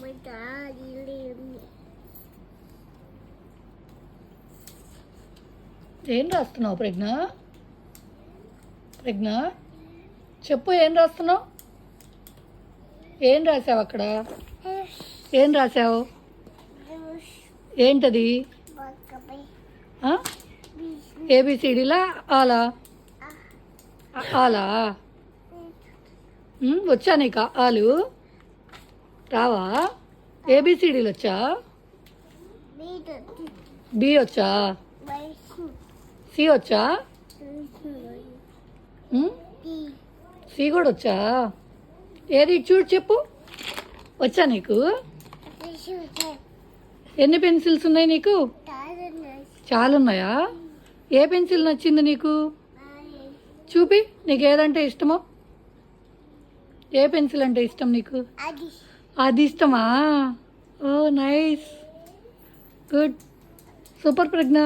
My daddy leave me. ఏం రాస్తున్నావు ప్రజ్ఞ? ప్రజ్ఞ? చెప్పు ఏం రాస్తున్నావు? ఏం రాసావు అక్కడ? ఏం రాసావు ఏంటది? ఏబిసిడిలా ఆలా? ఆలా? వచ్చా నీకు ఆలు? రావా? ఏబిసిడీలు వచ్చా? బి వచ్చా? సి వచ్చా? సి కూడా వచ్చా? ఏది చూడు చెప్పు. వచ్చా నీకు? ఎన్ని పెన్సిల్స్ ఉన్నాయి నీకు? చాలా ఉన్నాయా ఏ పెన్సిల్ నచ్చింది నీకు? చూపి నీకు ఏదంటే ఇష్టమో? ఏ పెన్సిల్ అంటే ఇష్టం నీకు? అది. ఇష్టమా? Oh nice. గుడ్. సూపర్ ప్రజ్ఞ.